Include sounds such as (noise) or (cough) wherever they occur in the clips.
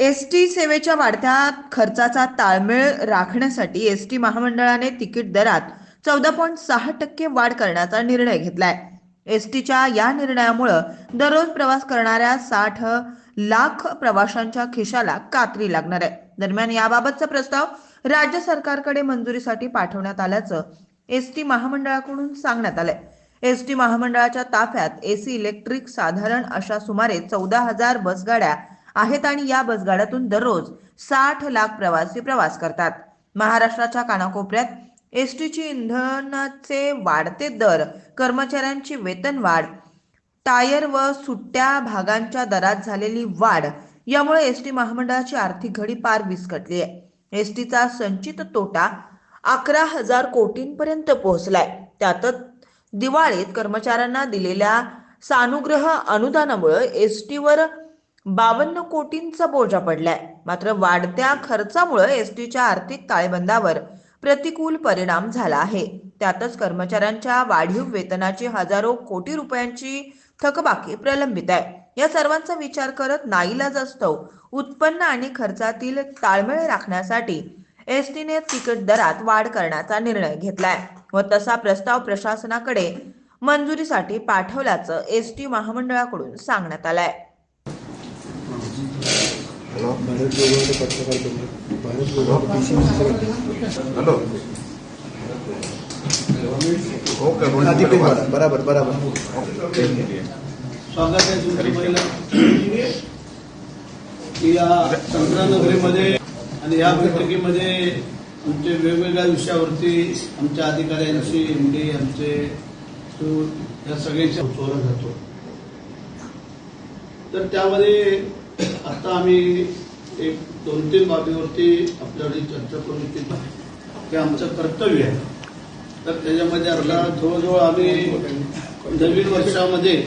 S T सेवेच्या वाढत्या खर्चाचा ताळमेळ राखण्यासाठी एस टी महामंडळाने तिकीट दरात चौदा पॉईंट सहा टक्के वाढ करण्याचा निर्णय घेतलाय. एस टीच्या या निर्णयामुळं दररोज प्रवास करणाऱ्या साठ लाख प्रवाशांच्या खिशाला कात्री लागणार आहे. दरम्यान याबाबतचा प्रस्ताव राज्य सरकारकडे मंजुरीसाठी पाठवण्यात आल्याचं एस टी महामंडळाकडून सांगण्यात आलंय. एस टी महामंडळाच्या ताफ्यात एसी इलेक्ट्रिक साधारण अशा सुमारे चौदा हजार बसगाड्या आहेत आणि या बसगाड्यातून दररोज साठ लाख प्रवासी प्रवास करतात. महाराष्ट्राच्या कानाकोपऱ्यात एस टीची इंधनाचे वाढते दर कर्मचाऱ्यांची वेतन वाढ टायर व सुट्ट्या भागांच्या दरात झालेली वाढ यामुळे एस टी महामंडळाची आर्थिक घडी पार विस्कटली आहे. एस टीचा संचित तोटा अकरा हजार कोटींपर्यंत पोहोचलाय. त्यातच दिवाळीत कर्मचाऱ्यांना दिलेल्या सानुग्रह अनुदानामुळे एस टीवर बावन्न कोटींचा बोजा पडलाय. मात्र वाढत्या खर्चामुळे एस टीच्या आर्थिक ताळेबंदावर प्रतिकूल परिणाम झाला आहे. त्यातच कर्मचाऱ्यांच्या वाढीव वेतनाची हजारो कोटी रुपयांची थकबाकी प्रलंबित आहे. या सर्वांचा विचार करत नाईलाज असतो. उत्पन्न आणि खर्चातील ताळमेळ राखण्यासाठी एसटीने तिकीट दरात वाढ करण्याचा निर्णय घेतलाय. व तसा प्रस्ताव प्रशासनाकडे मंजुरीसाठी पाठवल्याचं एस टी महामंडळाकडून सांगण्यात आलंय. भारत जोडवणे पत्रकार परिषद भारत हॅलो ओके बरा- बराबर. बराबर स्वागत आहे तुमचं या संत्रानगरीमध्ये आणि या बैठकीमध्ये आमचे वेगवेगळ्या विषयावरती आमच्या अधिकाऱ्यांशी एम डी आमचे या सगळ्यांशी उचवला जातो. तर त्यामध्ये आता आम्ही एक दोन तीन बाबीवरती आपल्याकडे चर्चा करू केला ते आमचं कर्तव्य आहे. तर त्याच्यामध्ये आपला जवळजवळ आम्ही नवीन वर्षामध्ये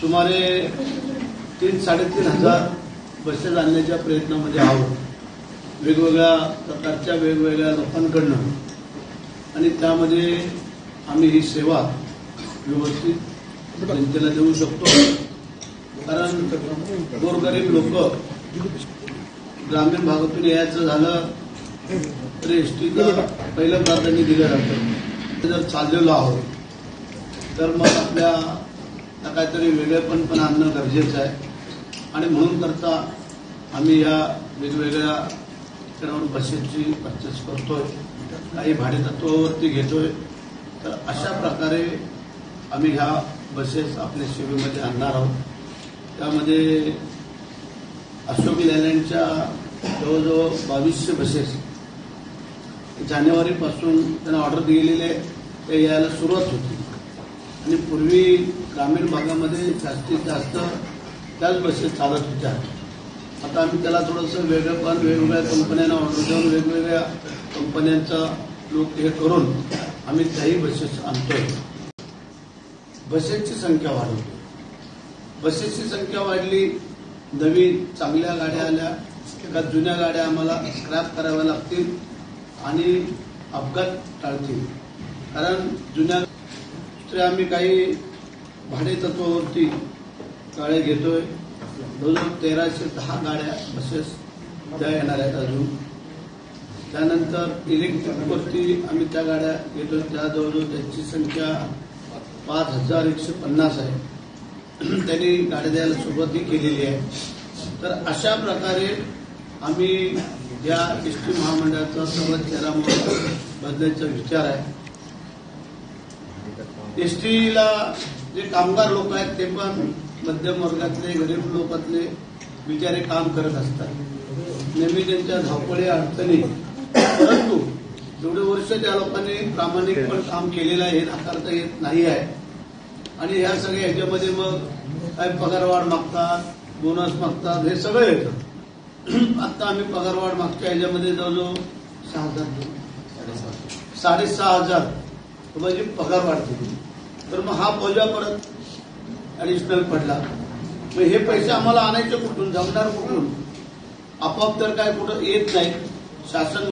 सुमारे तीन साडेतीन हजार बसेस आणण्याच्या प्रयत्नामध्ये आहोत. वेगवेगळ्या प्रकारच्या वेगवेगळ्या लोकांकडनं. आणि त्यामध्ये आम्ही ही सेवा व्यवस्थित जनतेला देऊ शकतो. कारण गोरगरीब लोक ग्रामीण भागातून यायचं झालं तर एस टीला पहिलं प्राधान्य दिलं जातं. जर चाललेलो आहोत तर मग आपल्या काहीतरी वेगळेपण पण आणणं गरजेचं आहे. आणि म्हणून करता आम्ही या वेगवेगळ्या ठिकाणावर बसेसची परचेस करतोय काही भाडेतत्वावरती घेतोय. तर अशा प्रकारे आम्ही ह्या बसेस आपल्या सेवेमध्ये आणणार आहोत. त्यामध्ये अशोक लेलँडच्या जवळजवळ बावीसशे बसेस जानेवारीपासून त्यांना ऑर्डर दिलेले ते यायला सुरुवात होती. आणि पूर्वी ग्रामीण भागामध्ये जास्तीत जास्त त्याच बसेस चालत होत्या. आता आम्ही त्याला थोडंसं वेगळं पण वेगवेगळ्या कंपन्यांना ऑर्डर देऊन वेगवेगळ्या कंपन्यांचा लोक हे करून आम्ही त्याही बसेस आणतोय. बसेसची संख्या वाढवतो बसेसची संख्या वाढली. नवीन चांगल्या गाड्या आल्या. का जुन्या गाड्या आम्हाला स्क्रॅप कराव्या लागतील आणि अपघात टाळतील. कारण जुन्या दुसरे आम्ही काही भाडे तत्वावरती गाड्या घेतोय. हजार तेराशे दहा गाड्या बसेस त्या येणार आहेत अजून. त्यानंतर इलेक्ट्रिकवरती आम्ही त्या गाड्या घेतो त्या जवळजवळ त्यांची संख्या पाच हजार एकशे पन्नास आहे. (clears throat) त्यांनी गाडी द्यायला सुरुवातही केलेली आहे. तर अशा प्रकारे आम्ही या एस टी महामंडळाचा सर्वात चेहरा बदलायचा विचार आहे. एस टीला जे कामगार लोक आहेत ते पण मध्यम वर्गातले गरीब लोकातले बिचारे काम करत असतात. नेहमी त्यांच्या धावपळी अडचणी. परंतु एवढे वर्ष त्या लोकांनी प्रामाणिकपण काम केलेलं आहे हे नाकारता येत नाही आहे. आणि ह्या सगळ्या ह्याच्यामध्ये मग काय पगारवाढ मागतात बोनस मागतात हे सगळं येतं. (clears throat) आता आम्ही पगारवाढ मागच्या ह्याच्यामध्ये जवळजवळ सहा हजार साडेसहा हजार रुपयाची पगारवाढ दिली तर मग हा बोजा परत ऍडिशनल पडला. मग हे पैसे आम्हाला आणायचे कुठून? जमणार कुठून? आपोआप तर काय कुठं येत नाही. शासन